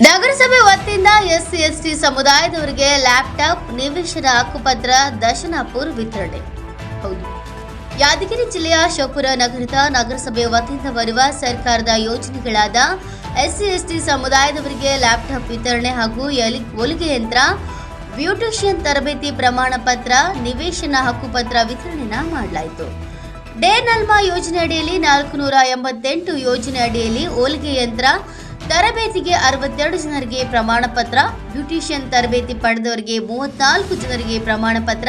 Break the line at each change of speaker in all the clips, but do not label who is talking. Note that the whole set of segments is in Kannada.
ನಗರಸಭೆ ವತಿಯಿಂದ ಎಸ್ಸಿ, ಎಸ್ಟಿ ಸಮುದಾಯದವರಿಗೆ ಲ್ಯಾಪ್ಟಾಪ್ ನಿವೇಶನ ಹಕ್ಕುಪತ್ರ ದಶನಾಪುರ್ ವಿತರಣೆ. ಹೌದು. ಯಾದಗಿರಿ ಜಿಲ್ಲೆಯ ಶಪುರ ನಗರದ ನಗರಸಭೆ ವತಿಯಿಂದ ಬರುವ ಸರ್ಕಾರದ ಯೋಜನೆಗಳಾದ ಎಸ್ಸಿ, ಎಸ್ಟಿ ಸಮುದಾಯದವರಿಗೆ ಲ್ಯಾಪ್ಟಾಪ್ ವಿತರಣೆ ಹಾಗೂ ಎಲಿ- ಹೊಲಿಗೆ ಯಂತ್ರ, ಬ್ಯೂಟಿಷಿಯನ್ ತರಬೇತಿ ಪ್ರಮಾಣ ಪತ್ರ, ನಿವೇಶನ ಹಕ್ಕುಪತ್ರ ವಿತರಣೆ ಮಾಡಲಾಯಿತು. ಡೇ ನಲ್ಮಾ ಯೋಜನೆ ಅಡಿಯಲ್ಲಿ ನಾಲ್ಕು ನೂರ ಎಂಬತ್ತೆಂಟು ಯೋಜನೆ ಅಡಿಯಲ್ಲಿ ಹೋಲಿಗೆ ಯಂತ್ರ ತರಬೇತಿಗೆ ಅರವತ್ತೆರಡು ಜನರಿಗೆ ಪ್ರಮಾಣ ಪತ್ರ, ಬ್ಯೂಟಿಷಿಯನ್ ತರಬೇತಿ ಪಡೆದವರಿಗೆ ಮೂವತ್ನಾಲ್ಕು ಜನರಿಗೆ ಪ್ರಮಾಣ ಪತ್ರ.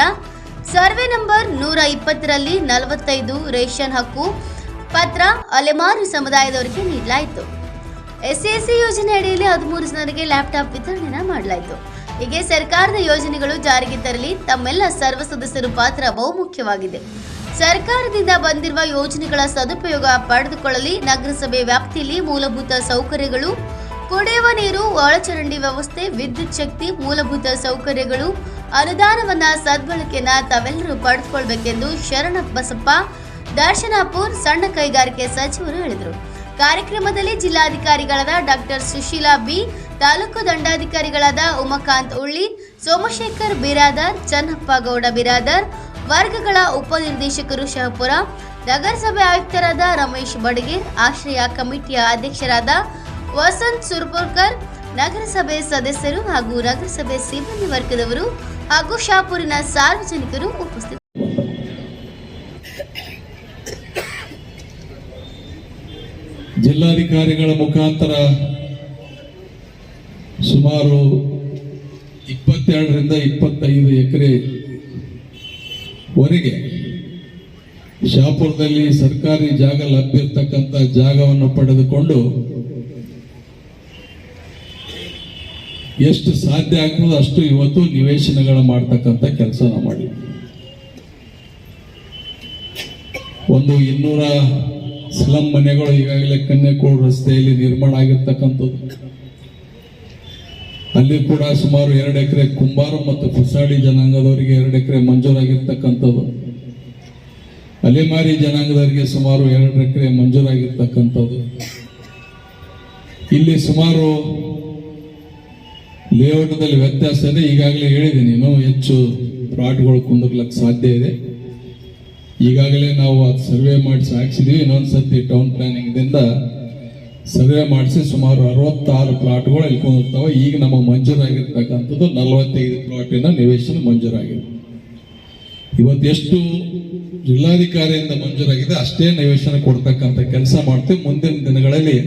ಸರ್ವೆ ನಂಬರ್ ನೂರ ಇಪ್ಪತ್ತರಲ್ಲಿ ನಲವತ್ತೈದು ರೇಷನ್ ಹಕ್ಕು, ಪತ್ರ ಅಲೆಮಾರು ಸಮುದಾಯದವರಿಗೆ ನೀಡಲಾಯಿತು. ಎಸ್ಎಸ್ಸಿ ಯೋಜನೆ ಅಡಿಯಲ್ಲಿ ಹದಿಮೂರು ಜನರಿಗೆ ಲ್ಯಾಪ್ಟಾಪ್ ವಿತರಣೆ ಮಾಡಲಾಯಿತು. ಹೀಗೆ ಸರ್ಕಾರದ ಯೋಜನೆಗಳು ಜಾರಿಗೆ ತರಲಿ ತಮ್ಮೆಲ್ಲ ಸರ್ವ ಸದಸ್ಯರು ಪಾತ್ರ ಬಹುಮುಖ್ಯವಾಗಿದೆ. ಸರ್ಕಾರದಿಂದ ಬಂದಿರುವ ಯೋಜನೆಗಳ ಸದುಪಯೋಗ ಪಡೆದುಕೊಳ್ಳಲಿ. ನಗರಸಭೆ ವ್ಯಾಪ್ತಿಯಲ್ಲಿ ಮೂಲಭೂತ ಸೌಕರ್ಯಗಳು, ಕುಡಿಯುವ ನೀರು, ಒಳಚರಂಡಿ ವ್ಯವಸ್ಥೆ, ವಿದ್ಯುತ್ ಶಕ್ತಿ, ಮೂಲಭೂತ ಸೌಕರ್ಯಗಳು, ಅನುದಾನವನ್ನ ಸದ್ಬಳಕೆಯನ್ನ ತಾವೆಲ್ಲರೂ ಪಡೆದುಕೊಳ್ಬೇಕೆಂದು ಶರಣ ಬಸಪ್ಪ ದರ್ಶನಾಪುರ್ ಸಣ್ಣ ಕೈಗಾರಿಕೆ ಸಚಿವರು ಹೇಳಿದರು. ಕಾರ್ಯಕ್ರಮದಲ್ಲಿ ಜಿಲ್ಲಾಧಿಕಾರಿಗಳಾದ ಡಾಕ್ಟರ್ ಸುಶೀಲಾ ಬಿ, ತಾಲೂಕು ದಂಡಾಧಿಕಾರಿಗಳಾದ ಉಮಾಕಾಂತ್ ಉಳ್ಳಿ, ಸೋಮಶೇಖರ್ ಬಿರಾದರ್, ಚನ್ನಪ್ಪ ಗೌಡ ಬಿರಾದರ್ ವರ್ಗಗಳ ಉಪನಿರ್ದೇಶಕರು ಶಹಪುರ, ನಗರಸಭೆ ಆಯುಕ್ತರಾದ ರಮೇಶ್ ಬಡಗೇರ್ ಆಶ್ರಯ ಕಮಿಟಿಯ ಅಧ್ಯಕ್ಷರಾದ ವಸಂತ್ ಸುರ್ಪುರ್ಕರ್, ನಗರಸಭೆ ಸದಸ್ಯರು ಹಾಗೂ ನಗರಸಭೆ ಸಿಬ್ಬಂದಿ ವರ್ಗದವರು ಹಾಗೂ ಶಾಪುರಿನ ಸಾರ್ವಜನಿಕರು ಉಪಸ್ಥಿತರು
ಜಿಲ್ಲಾಧಿಕಾರಿಗಳ ಮುಖಾಂತರ ಸುಮಾರು ಇಪ್ಪತ್ತೆರಡರಿಂದ ಇಪ್ಪತ್ತೈದು ಎಕರೆ ವರೆಗೆ ಶಾಪುರದಲ್ಲಿ ಸರ್ಕಾರಿ ಜಾಗ ಲಭ್ಯ ಜಾಗವನ್ನು ಪಡೆದುಕೊಂಡು ಎಷ್ಟು ಸಾಧ್ಯ ಆಗ್ತದೋ ಅಷ್ಟು ಇವತ್ತು ನಿವೇಶನಗಳು ಮಾಡ್ತಕ್ಕಂಥ ಕೆಲಸ ನಾವು ಮಾಡಿ. ಒಂದು ಇನ್ನೂರ ಸ್ಲಂ ಮನೆಗಳು ಈಗಾಗಲೇ ಕನ್ಯಕೋಡು ರಸ್ತೆಯಲ್ಲಿ ನಿರ್ಮಾಣ ಆಗಿರ್ತಕ್ಕಂಥದ್ದು. ಅಲ್ಲಿ ಕೂಡ ಸುಮಾರು ಎರಡು ಎಕರೆ ಕುಂಬಾರು ಮತ್ತು ಕುಸಾಡಿ ಜನಾಂಗದವರಿಗೆ ಎರಡು ಎಕರೆ ಮಂಜೂರಾಗಿರ್ತಕ್ಕಂಥದ್ದು. ಅಲೆಮಾರಿ ಜನಾಂಗದವರಿಗೆ ಸುಮಾರು ಎರಡು ಎಕರೆ ಮಂಜೂರಾಗಿರ್ತಕ್ಕಂಥದ್ದು. ಇಲ್ಲಿ ಸುಮಾರು ಲೇಔಟ್ದಲ್ಲಿ ವ್ಯತ್ಯಾಸ ಇದೆ. ಈಗಾಗಲೇ ಹೇಳಿದ್ದೀನಿ, ಇನ್ನೂ ಹೆಚ್ಚು ಪ್ಲಾಟ್ಗಳು ಕುಂದರ್ಲಕ್ಕೆ ಸಾಧ್ಯ ಇದೆ. ಈಗಾಗಲೇ ನಾವು ಅದು ಸರ್ವೆ ಮಾಡಿಸಿ ಸಾಗಿಸಿದ್ವಿ ಇನ್ನೊಂದು ಸತಿ ಟೌನ್ ಪ್ಲಾನಿಂಗ್ದಿಂದ ಸರ್ವೆ ಮಾಡಿಸಿ ಸುಮಾರು ಅರವತ್ತಾರು ಪ್ಲಾಟ್ಗಳು ಇಲ್ಲಿ ಕುಂದಿರ್ತಾವೆ ಈಗ ನಮಗೆ ಮಂಜೂರಾಗಿರ್ತಕ್ಕಂಥದ್ದು ನಲವತ್ತೈದು ಪ್ಲಾಟಿನ ನಿವೇಶನ ಮಂಜೂರಾಗಿದೆ. ಇವತ್ತೆಷ್ಟು ಜಿಲ್ಲಾಧಿಕಾರಿಯಿಂದ ಮಂಜೂರಾಗಿದೆ, ಅಷ್ಟೇ ನಿವೇಶನ ಕೊಡ್ತಕ್ಕಂಥ ಕೆಲಸ ಮಾಡ್ತೀವಿ. ಮುಂದಿನ ದಿನಗಳಲ್ಲಿ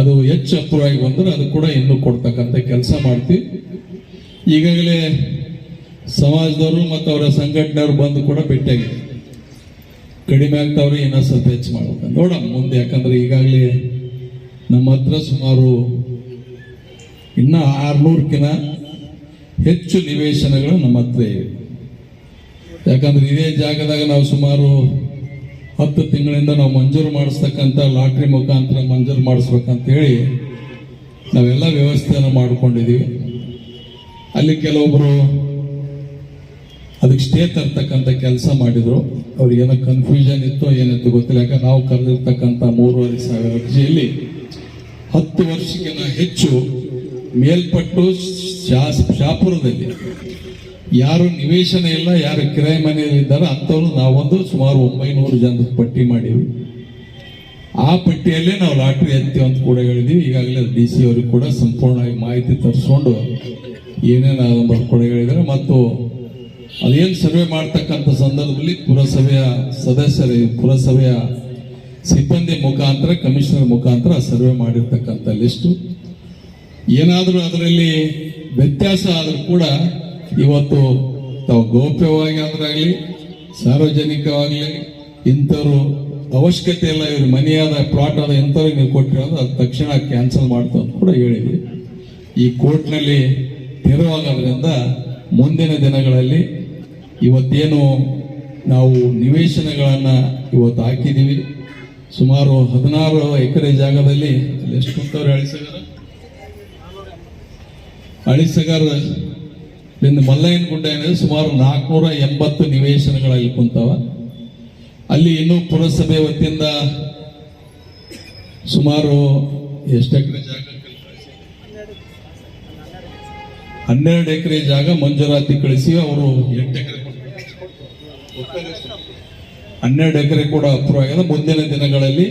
ಅದು ಹೆಚ್ಚು ಅಪ್ರೂವ್ ಬಂದರೆ ಅದು ಕೂಡ ಇನ್ನೂ ಕೊಡ್ತಕ್ಕಂಥ ಕೆಲಸ ಮಾಡ್ತೀವಿ. ಈಗಾಗಲೇ ಸಮಾಜದವರು ಮತ್ತು ಅವರ ಸಂಘಟನೆಯವರು ಬಂದು ಕೂಡ ಭೇಟಿಯಾಗಿದೆ ಕಡಿಮೆ ಆಗ್ತಾವ್ರೆ ಇನ್ನೂ ಸ್ವಲ್ಪ ಹೆಚ್ಚು ಮಾಡ್ಬೇಕು ನೋಡೋಣ. ಮುಂದೆ ಯಾಕಂದ್ರೆ ಈಗಾಗಲೇ ನಮ್ಮ ಹತ್ರ ಸುಮಾರು ಇನ್ನ ಆರ್ನೂರಕ್ಕಿಂತ ಹೆಚ್ಚು ನಿವೇಶನಗಳು ನಮ್ಮ ಹತ್ರ ಇವೆ. ಯಾಕಂದ್ರೆ ಇದೇ ಜಾಗದಾಗ ನಾವು ಸುಮಾರು ಹತ್ತು ತಿಂಗಳಿಂದ ನಾವು ಮಂಜೂರು ಮಾಡಿಸ್ತಕ್ಕಂಥ ಲಾಟ್ರಿ ಮುಖಾಂತರ ಮಂಜೂರು ಮಾಡಿಸ್ಬೇಕಂತ ಹೇಳಿ ನಾವೆಲ್ಲ ವ್ಯವಸ್ಥೆಯನ್ನು ಮಾಡಿಕೊಂಡಿದ್ದೀವಿ. ಅಲ್ಲಿ ಕೆಲವೊಬ್ಬರು ಅದಕ್ಕೆ ಸ್ಟೇ ತರ್ತಕ್ಕಂಥ ಕೆಲಸ ಮಾಡಿದ್ರು. ಅವ್ರಿಗೆ ಏನೋ ಕನ್ಫ್ಯೂಷನ್ ಇತ್ತು ಏನಿತ್ತು ಗೊತ್ತಿಲ್ಲ. ಯಾಕಂದ್ರೆ ನಾವು ಕರೆದಿರ್ತಕ್ಕಂಥ ಮೂರುವರೆ ಸಾವಿರ ಅರ್ಜಿಯಲ್ಲಿ ಹತ್ತು ವರ್ಷಕ್ಕಿಂತ ಹೆಚ್ಚು ಮೇಲ್ಪಟ್ಟು ಶಾಸ್, ಶಾಪುರದಲ್ಲಿ. ಯಾರು ನಿವೇಶನ ಇಲ್ಲ, ಯಾರು ಕಿರಾಯಿ ಮನೆಯಲ್ಲಿ ಇದ್ದಾರೋ ಅಂಥವ್ರು ನಾವೊಂದು ಸುಮಾರು ಒಂಬೈನೂರು ಜನದ ಪಟ್ಟಿ ಮಾಡೀವಿ. ಆ ಪಟ್ಟಿಯಲ್ಲೇ ನಾವು ಲಾಟ್ರಿ ಎತ್ತೀವಿ ಅಂತ ಕೂಡ ಹೇಳಿದೀವಿ. ಈಗಾಗಲೇ ಡಿ ಸಿ ಅವರಿಗೆ ಕೂಡ ಸಂಪೂರ್ಣವಾಗಿ ಮಾಹಿತಿ ತರಿಸ್ಕೊಂಡು ಏನೇನು ಅದನ್ನು ಕೂಡ ಹೇಳಿದ್ದಾರೆ. ಮತ್ತು ಅದೇನು ಸರ್ವೆ ಮಾಡ್ತಕ್ಕಂಥ ಸಂದರ್ಭದಲ್ಲಿ ಪುರಸಭೆಯ ಸದಸ್ಯರ, ಪುರಸಭೆಯ ಸಿಬ್ಬಂದಿ ಮುಖಾಂತರ, ಕಮಿಷನರ್ ಮುಖಾಂತರ ಸರ್ವೆ ಮಾಡಿರ್ತಕ್ಕಂಥ ಲಿಸ್ಟು ಏನಾದರೂ ಅದರಲ್ಲಿ ವ್ಯತ್ಯಾಸ ಆದರೂ ಕೂಡ ಇವತ್ತು ತಾವು ಗೌಪ್ಯವಾಗಿ ಆದ್ರಾಗಲಿ, ಸಾರ್ವಜನಿಕವಾಗಲಿ, ಇಂಥವ್ರು ಅವಶ್ಯಕತೆ ಇಲ್ಲ ಇವ್ರ ಮನೆಯಾದ ಪ್ಲಾಟ್ ಆದ ಎಂಥವ್ರಿಗೆ ನೀವು ಕೊಟ್ಟಿರೋದು ಅದು ತಕ್ಷಣ ಕ್ಯಾನ್ಸಲ್ ಮಾಡ್ತು ಅಂತ ಕೂಡ ಹೇಳಿದ್ವಿ ಈ ಕೋರ್ಟ್ನಲ್ಲಿ ತೆರವಾಗೋದ್ರಿಂದ ಮುಂದಿನ ದಿನಗಳಲ್ಲಿ ಇವತ್ತೇನು ನಾವು ನಿವೇಶನಗಳನ್ನು ಇವತ್ತು ಹಾಕಿದ್ದೀವಿ ಸುಮಾರು ಹದಿನಾರು ಎಕರೆ ಜಾಗದಲ್ಲಿ ಎಷ್ಟು ಕುಂತವ್ರು ಅಳಿಸಗಾರ ಅಳಿಸಗಾರ ಇಂದ ಮಲ್ಲಯ್ಯನ ಗುಡ್ಡ ಏನಿದೆ? ಸುಮಾರು ನಾಲ್ಕುನೂರ ಎಂಬತ್ತು ನಿವೇಶನಗಳಲ್ಲಿ ಕುಂತವ. ಅಲ್ಲಿ ಇನ್ನೂ ಪುರಸಭೆ ವತಿಯಿಂದ ಸುಮಾರು ಎಷ್ಟು ಎಕರೆ ಜಾಗ ಹನ್ನೆರಡು ಎಕರೆ ಜಾಗ ಮಂಜೂರಾತಿ ಕಳಿಸಿ, ಅವರು ಎಂಟು ಎಕರೆ ಹನ್ನೆರಡು ಎಕರೆ ಕೂಡ ಅಪ್ರೂವ್ ಆಗಿದೆ ಮುಂದಿನ ದಿನಗಳಲ್ಲಿ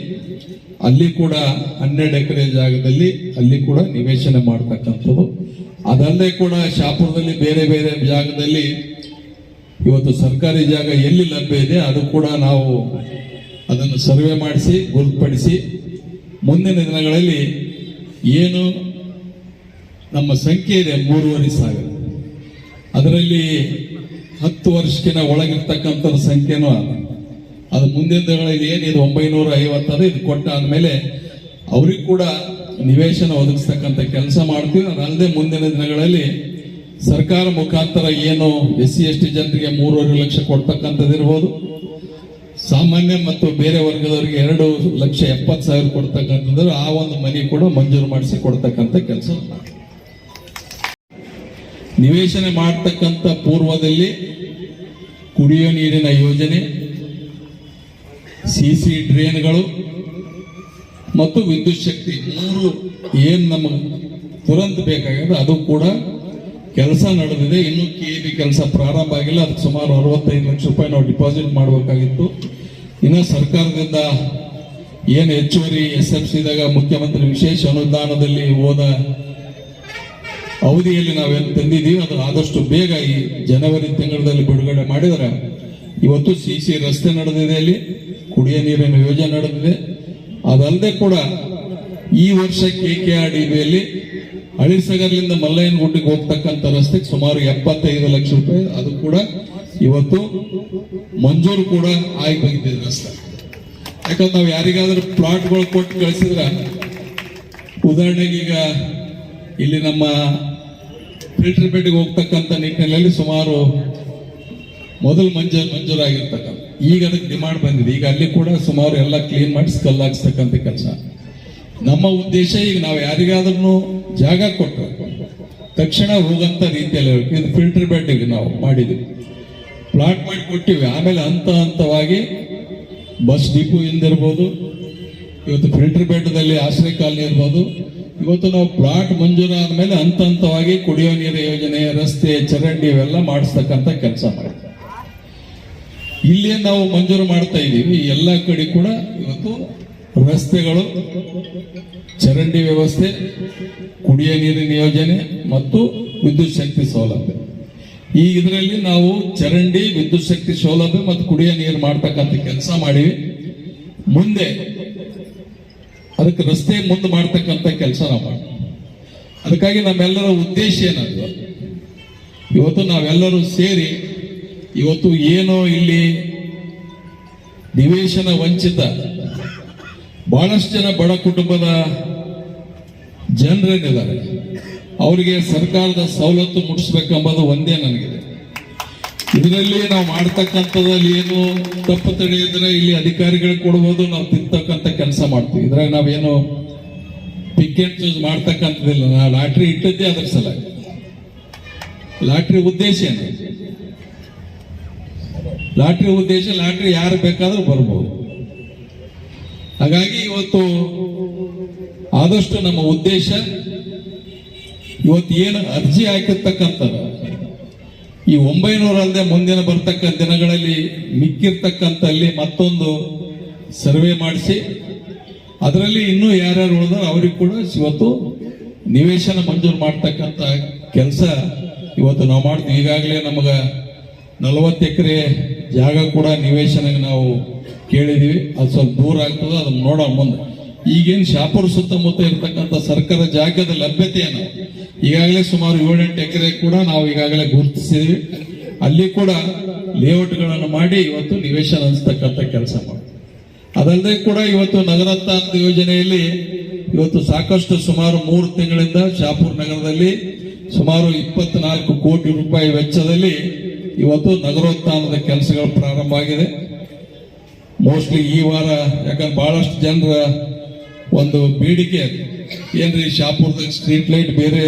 ಅಲ್ಲಿ ಕೂಡ ಹನ್ನೆರಡು ಎಕರೆ ಜಾಗದಲ್ಲಿ ಅಲ್ಲಿ ಕೂಡ ನಿವೇಶನ ಮಾಡ್ತಕ್ಕಂಥದ್ದು. ಅದಲ್ಲದೆ ಕೂಡ ಶಾಪುರದಲ್ಲಿ ಬೇರೆ ಬೇರೆ ಜಾಗದಲ್ಲಿ ಇವತ್ತು ಸರ್ಕಾರಿ ಜಾಗ ಎಲ್ಲಿ ಲಭ್ಯ ಇದೆ, ಅದು ಕೂಡ ನಾವು ಅದನ್ನು ಸರ್ವೆ ಮಾಡಿಸಿ, ಗುರುತುಪಡಿಸಿ ಮುಂದಿನ ದಿನಗಳಲ್ಲಿ ಏನು ನಮ್ಮ ಸಂಖ್ಯೆ ಇದೆ, ಮೂರುವರೆ ಸಾವಿರ. ಅದರಲ್ಲಿ ಹತ್ತು ವರ್ಷಕ್ಕಿಂತ ಒಳಗಿರ್ತಕ್ಕಂಥ ಸಂಖ್ಯೆನೂ ಅದು ಮುಂದಿನ ದಿನಗಳಲ್ಲಿ ಇದು ಒಂಬೈನೂರ ಐವತ್ತದು ಇದು ಕೊಟ್ಟ ಆದ್ಮೇಲೆ ಅವ್ರಿಗೆ ಕೂಡ ನಿವೇಶನ ಒದಗಿಸ್ತಕ್ಕಂಥ ಕೆಲಸ ಮಾಡ್ತೀವಿ. ಅದಲ್ಲದೆ ಮುಂದಿನ ದಿನಗಳಲ್ಲಿ ಸರ್ಕಾರ ಮುಖಾಂತರ ಏನು ಎಸ್ ಸಿ ಎಸ್ ಟಿ ಜನರಿಗೆ ಮೂರುವರೆ ಲಕ್ಷ ಕೊಡ್ತಕ್ಕಂಥದ್ದು ಇರ್ಬೋದು. ಸಾಮಾನ್ಯ ಮತ್ತು ಬೇರೆ ವರ್ಗದವರಿಗೆ ಎರಡು ಲಕ್ಷ ಎಪ್ಪತ್ತು ಸಾವಿರ ಕೊಡ್ತಕ್ಕಂಥದ್ದು ಆ ಒಂದು ಮನೆ ಕೂಡ ಮಂಜೂರು ಮಾಡಿಸಿ ಕೊಡ್ತಕ್ಕಂಥ ಕೆಲಸ. ನಿವೇಶನ ಮಾಡ್ತಕ್ಕಂಥ ಪೂರ್ವದಲ್ಲಿ ಕುಡಿಯೋ ನೀರಿನ ಯೋಜನೆ ಸಿ ಸಿ ಡ್ರೈನ್ಗಳು ಮತ್ತು ವಿದ್ಯುತ್ ಶಕ್ತಿ ಮೂರು ಏನು ನಮಗೆ ತುರಂತ ಬೇಕಾಗಿದೆ, ಅದು ಕೂಡ ಕೆಲಸ ನಡೆದಿದೆ. ಇನ್ನು ಕೆ ಬಿ ಕೆಲಸ ಪ್ರಾರಂಭ ಆಗಿಲ್ಲ. ಅದಕ್ಕೆ ಸುಮಾರು ಅರವತ್ತೈದು ಲಕ್ಷ ರೂಪಾಯಿ ನಾವು ಡಿಪಾಸಿಟ್ ಮಾಡಬೇಕಾಗಿತ್ತು. ಇನ್ನು ಸರ್ಕಾರದಿಂದ ಏನು ಹೆಚ್ಚುವರಿ ಎಸ್ ಎಫ್ ಸಿದಾಗ ಮುಖ್ಯಮಂತ್ರಿ ವಿಶೇಷ ಅನುದಾನದಲ್ಲಿ ಹೋದ ಅವಧಿಯಲ್ಲಿ ನಾವೇನು ತಂದಿದ್ದೀವಿ, ಅದು ಆದಷ್ಟು ಬೇಗ ಈ ಜನವರಿ ತಿಂಗಳಲ್ಲಿ ಬಿಡುಗಡೆ ಮಾಡಿದರೆ ಇವತ್ತು ಸಿ ಸಿ ರಸ್ತೆ ನಡೆದಿದೆ ಅಲ್ಲಿ, ಕುಡಿಯ ನೀರಿನ ಯೋಜನೆ ನಡೆದಿದೆ. ಅದಲ್ಲದೆ ಕೂಡ ಈ ವರ್ಷ ಕೆ ಕೆ ಆರ್ ಡಿ ಬಿಯಲ್ಲಿ ಅಳಿಸಗರ್ಲಿಂದ ಮಲ್ಲಯ್ಯನಗುಡ್ಡಿಗೆ ಹೋಗ್ತಕ್ಕಂಥ ರಸ್ತೆಗೆ ಸುಮಾರು ಎಪ್ಪತ್ತೈದು ಲಕ್ಷ ರೂಪಾಯಿ, ಅದು ಕೂಡ ಇವತ್ತು ಮಂಜೂರು ಕೂಡ ಆಗಿ ಬಂದಿದೆ ರಸ್ತೆ. ಯಾಕಂದ್ರೆ ನಾವು ಯಾರಿಗಾದ್ರೂ ಪ್ಲಾಟ್ಗಳು ಕೊಟ್ಟು ಕಳಿಸಿದ್ರೆ, ಉದಾಹರಣೆಗೆ ಈಗ ಇಲ್ಲಿ ನಮ್ಮ ಫಿಲ್ಟರ್ ಪೇಟೆಗೆ ಹೋಗ್ತಕ್ಕಂಥ ನಿಟ್ಟಿನಲ್ಲಿ ಸುಮಾರು ಮೊದಲು ಮಂಜೂರು ಮಂಜೂರಾಗಿರ್ತಕ್ಕಂಥ ಈಗ ಅದಕ್ಕೆ ಡಿಮಾಂಡ್ ಬಂದಿದೆ. ಈಗ ಅಲ್ಲಿ ಕೂಡ ಸುಮಾರು ಎಲ್ಲ ಕ್ಲೀನ್ ಮಾಡಿ ಕಲ್ಲಾಕ್ಸ್ತಕ್ಕಂಥ ಕೆಲಸ. ನಮ್ಮ ಉದ್ದೇಶ ಈಗ ನಾವು ಯಾರಿಗಾದ್ರೂ ಜಾಗ ಕೊಟ್ಟು ತಕ್ಷಣ ಹೋಗಂತ ರೀತಿಯಲ್ಲಿ. ಇದು ಫಿಲ್ಟರ್ ಬೆಡ್ಗೆ ನಾವು ಮಾಡಿದ್ವಿ. ಪ್ಲಾಟ್ ಮಾಡಿ ಕೊಟ್ಟಿವಿ. ಆಮೇಲೆ ಹಂತ ಹಂತವಾಗಿ ಬಸ್ ಡಿಪೋ ಇಂದಿರ್ಬೋದು, ಇವತ್ತು ಫಿಲ್ಟರ್ ಬೆಡ್ದಲ್ಲಿ ಆಶ್ರಯ ಕಾಲನಿ ಇರ್ಬೋದು. ಇವತ್ತು ನಾವು ಪ್ಲಾಟ್ ಮಂಜೂರಾದ ಮೇಲೆ ಹಂತ ಹಂತವಾಗಿ ಕುಡಿಯೋ ನೀರು ಯೋಜನೆ, ರಸ್ತೆ, ಚರಂಡಿ ಇವೆಲ್ಲ ಮಾಡಿಸ್ತಕ್ಕಂಥ ಕೆಲಸ ಮಾಡಿದ್ವಿ. ಇಲ್ಲಿ ನಾವು ಮಂಜೂರು ಮಾಡ್ತಾ ಇದ್ದೀವಿ. ಎಲ್ಲ ಕಡೆ ಕೂಡ ಇವತ್ತು ರಸ್ತೆಗಳು, ಚರಂಡಿ ವ್ಯವಸ್ಥೆ, ಕುಡಿಯ ನೀರಿನ ಯೋಜನೆ ಮತ್ತು ವಿದ್ಯುತ್ ಶಕ್ತಿ ಸೌಲಭ್ಯ. ಈ ಇದರಲ್ಲಿ ನಾವು ಚರಂಡಿ, ವಿದ್ಯುತ್ ಶಕ್ತಿ ಸೌಲಭ್ಯ ಮತ್ತು ಕುಡಿಯ ನೀರು ಮಾಡ್ತಕ್ಕಂಥ ಕೆಲಸ ಮಾಡಿವಿ. ಮುಂದೆ ಅದಕ್ಕೆ ರಸ್ತೆ ಮುಂದೆ ಮಾಡ್ತಕ್ಕಂಥ ಕೆಲಸ ನಾವು ಮಾಡಿ ಅದಕ್ಕಾಗಿ ನಮ್ಮೆಲ್ಲರ ಉದ್ದೇಶ ಏನಂದ್ರೆ, ಇವತ್ತು ನಾವೆಲ್ಲರೂ ಸೇರಿ ಇವತ್ತು ಏನೋ ಇಲ್ಲಿ ನಿವೇಶನ ವಂಚಿತ. ಬಹಳಷ್ಟು ಜನ ಬಡ ಕುಟುಂಬದ ಜನರೇನಿದ್ದಾರೆ. ಅವರಿಗೆ ಸರ್ಕಾರದ ಸವಲತ್ತು ಮುಟ್ಟಿಸ್ಬೇಕೆಂಬುದು ಒಂದೇ ನನಗಿದೆ. ಇದರಲ್ಲಿ ನಾವು ಮಾಡ್ತಕ್ಕಂಥದ್ರಲ್ಲಿ ಏನು ತಪ್ಪು ತಡೆಯಿದ್ರೆ ಇಲ್ಲಿ ಅಧಿಕಾರಿಗಳಿಗೆ ಕೊಡ್ಬೋದು, ನಾವು ತಿಂತಕ್ಕಂಥ ಕೆಲಸ ಮಾಡ್ತೀವಿ. ಇದ್ರಾಗ ನಾವೇನು ಪಿಕ್ ಅಂಡ್ ಚೂಸ್ ಮಾಡ್ತಕ್ಕಂಥದ್ದಿಲ್ಲ. ನಾವು ಲಾಟ್ರಿ ಇಟ್ಟದ್ದೇ ಅದರ ಸಲ ಲಾಟ್ರಿ ಉದ್ದೇಶ ಏನು? ಲಾಟ್ರಿ ಉದ್ದೇಶ, ಲಾಟ್ರಿ ಯಾರು ಬೇಕಾದರೂ ಬರ್ಬೋದು. ಹಾಗಾಗಿ ಇವತ್ತು ಆದಷ್ಟು ನಮ್ಮ ಉದ್ದೇಶ, ಇವತ್ತು ಏನು ಅರ್ಜಿ ಹಾಕಿರ್ತಕ್ಕಂಥದ್ದು, ಈ ಒಂಬೈನೂರ ಅಲ್ಲದೆ ಮುಂದಿನ ಬರ್ತಕ್ಕಂಥ ದಿನಗಳಲ್ಲಿ ಮಿಕ್ಕಿರ್ತಕ್ಕಂಥಲ್ಲಿ ಮತ್ತೊಂದು ಸರ್ವೆ ಮಾಡಿಸಿ, ಅದರಲ್ಲಿ ಇನ್ನೂ ಯಾರ್ಯಾರು ಉಳಿದಾರ ಅವ್ರಿಗೆ ಕೂಡ ಇವತ್ತು ನಿವೇಶನ ಮಂಜೂರು ಮಾಡ್ತಕ್ಕಂಥ ಕೆಲಸ ಇವತ್ತು ನಾವು ಮಾಡ್ತೀವಿ. ಈಗಾಗಲೇ ನಮಗೆ ನಲವತ್ತು ಎಕರೆ ಜಾಗ ಕೂಡ ನಿವೇಶನಕ್ಕೆ ನಾವು ಕೇಳಿದೀವಿ. ಅದು ಸ್ವಲ್ಪ ದೂರ ಆಗ್ತದೆ, ಅದನ್ನು ನೋಡೋಣ ಮುಂದೆ. ಈಗೇನು ಶಾಪುರ ಸುತ್ತಮುತ್ತ ಇರತಕ್ಕಂಥ ಸರ್ಕಾರ ಜಾಗದ ಲಭ್ಯತೆಯನ್ನು ಈಗಾಗಲೇ ಸುಮಾರು ಏಳೆಂಟು ಎಕರೆ ಕೂಡ ನಾವು ಈಗಾಗಲೇ ಗುರುತಿಸಿದ್ವಿ. ಅಲ್ಲಿ ಕೂಡ ಲೇಔಟ್ಗಳನ್ನು ಮಾಡಿ ಇವತ್ತು ನಿವೇಶನ ಅನಿಸ್ತಕ್ಕಂಥ ಕೆಲಸ ಮಾಡಿ ಅದಲ್ಲದೆ ಕೂಡ ಇವತ್ತು ನಗರೋತ್ಥಾನ ಯೋಜನೆಯಲ್ಲಿ ಇವತ್ತು ಸಾಕಷ್ಟು ಸುಮಾರು ಮೂರು ತಿಂಗಳಿಂದ ಶಾಪುರ್ ನಗರದಲ್ಲಿ ಸುಮಾರು ಇಪ್ಪತ್ನಾಲ್ಕು ಕೋಟಿ ರೂಪಾಯಿ ವೆಚ್ಚದಲ್ಲಿ ಇವತ್ತು ನಗರೋತ್ಥಾನದ ಕೆಲಸಗಳು ಪ್ರಾರಂಭ ಆಗಿದೆ ಮೋಸ್ಟ್ಲಿ ಈ ವಾರ, ಯಾಕಂದ್ರೆ ಬಹಳಷ್ಟು ಜನರ ಒಂದು ಬೇಡಿಕೆ. ಏನ್ರಿ, ಶಾಪುರದಾಗ ಸ್ಟ್ರೀಟ್ ಲೈಟ್ ಬೇರೆ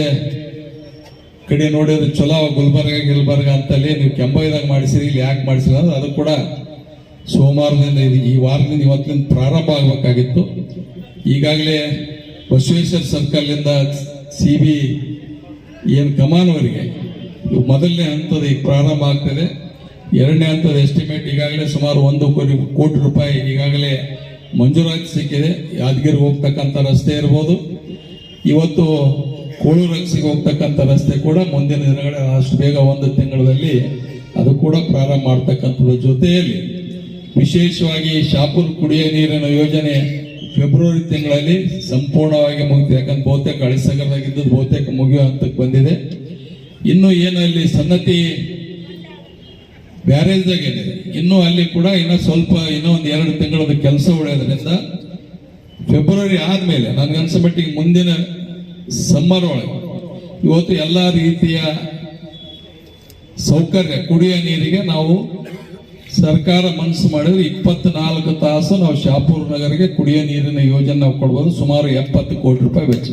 ಕಡೆ ನೋಡಿದ್ರೆ ಚಲೋ, ಗುಲ್ಬರ್ಗ, ಗಿಲ್ಬರ್ಗ ಅಂತಲ್ಲಿ ನೀವು ಕೆಂಬೈದಾಗ ಮಾಡಿಸಿರಿ, ಇಲ್ಲಿ ಯಾಕೆ ಮಾಡಿಸಿಲ್ಲ ಅಂದ್ರೆ ಅದು ಕೂಡ ಸೋಮವಾರದಿಂದ ಇದು ಈ ವಾರದಿಂದ ಇವತ್ತಿನ ಪ್ರಾರಂಭ ಆಗಬೇಕಾಗಿತ್ತು ಈಗಾಗಲೇ ಬಸವೇಶ್ವರ ಸರ್ಕಲ್ನಿಂದ ಸಿ ಬಿ ಏನು ಕಮಾನ್ವರೆಗೆ ಮೊದಲನೇ ಹಂತದ ಈಗ ಪ್ರಾರಂಭ ಆಗ್ತದೆ. ಎರಡನೇ ಹಂತದ ಎಸ್ಟಿಮೇಟ್ ಈಗಾಗಲೇ ಸುಮಾರು ಒಂದು ಕೋಟಿ ಕೋಟಿ ರೂಪಾಯಿ ಈಗಾಗಲೇ ಮಂಜೂರಾತಿ ಸಿಕ್ಕಿದೆ. ಯಾದಗಿರಿಗೆ ಹೋಗ್ತಕ್ಕಂಥ ರಸ್ತೆ ಇರ್ಬೋದು. ಇವತ್ತು ಕೋಳೂರಕ್ಸಿಗೆ ಹೋಗ್ತಕ್ಕಂಥ ರಸ್ತೆ ಕೂಡ ಮುಂದಿನ ದಿನಗಳ ಅಷ್ಟು ಬೇಗ ಒಂದು ತಿಂಗಳಲ್ಲಿ ಅದು ಕೂಡ ಪ್ರಾರಂಭ ಮಾಡ್ತಕ್ಕಂಥದ್ರ ಜೊತೆಯಲ್ಲಿ ವಿಶೇಷವಾಗಿ ಶಾಪುರ್ ಕುಡಿಯ ನೀರಿನ ಯೋಜನೆ ಫೆಬ್ರವರಿ ತಿಂಗಳಲ್ಲಿ ಸಂಪೂರ್ಣವಾಗಿ ಮುಗಿತು ಯಾಕಂದ್ರೆ ಬಹುತೇಕ ಅಳಿಸಗರದಾಗಿದ್ದದ್ದು ಬಹುತೇಕ ಮುಗಿಯೋ ಹಂತಕ್ಕೆ ಬಂದಿದೆ. ಇನ್ನು ಏನು ಅಲ್ಲಿ ಸನ್ನತಿ ಬ್ಯಾರೇಜ್ದಾಗ ಏನಿದೆ ಇನ್ನೂ ಅಲ್ಲಿ ಕೂಡ ಇನ್ನೂ ಸ್ವಲ್ಪ ಇನ್ನೂ ಒಂದು ಎರಡು ತಿಂಗಳದ ಕೆಲಸ ಉಳಿಯೋದ್ರಿಂದ ಫೆಬ್ರವರಿ ಆದಮೇಲೆ ನನಗನ್ಸೋ ಮಟ್ಟಿಗೆ ಮುಂದಿನ ಸಮ್ಮರ್ ಒಳಗೆ ಇವತ್ತು ಎಲ್ಲ ರೀತಿಯ ಸೌಕರ್ಯ, ಕುಡಿಯ ನೀರಿಗೆ ನಾವು ಸರ್ಕಾರ ಮನಸ್ಸು ಮಾಡಿದ್ರೆ ಇಪ್ಪತ್ನಾಲ್ಕು ತಾಸು ನಾವು ಶಾಪೂರ್ ನಗರಿಗೆ ಕುಡಿಯ ನೀರಿನ ಯೋಜನೆ ನಾವು ಕೊಡ್ಬೋದು. ಸುಮಾರು ಎಪ್ಪತ್ತು ಕೋಟಿ ರೂಪಾಯಿ ವೆಚ್ಚ.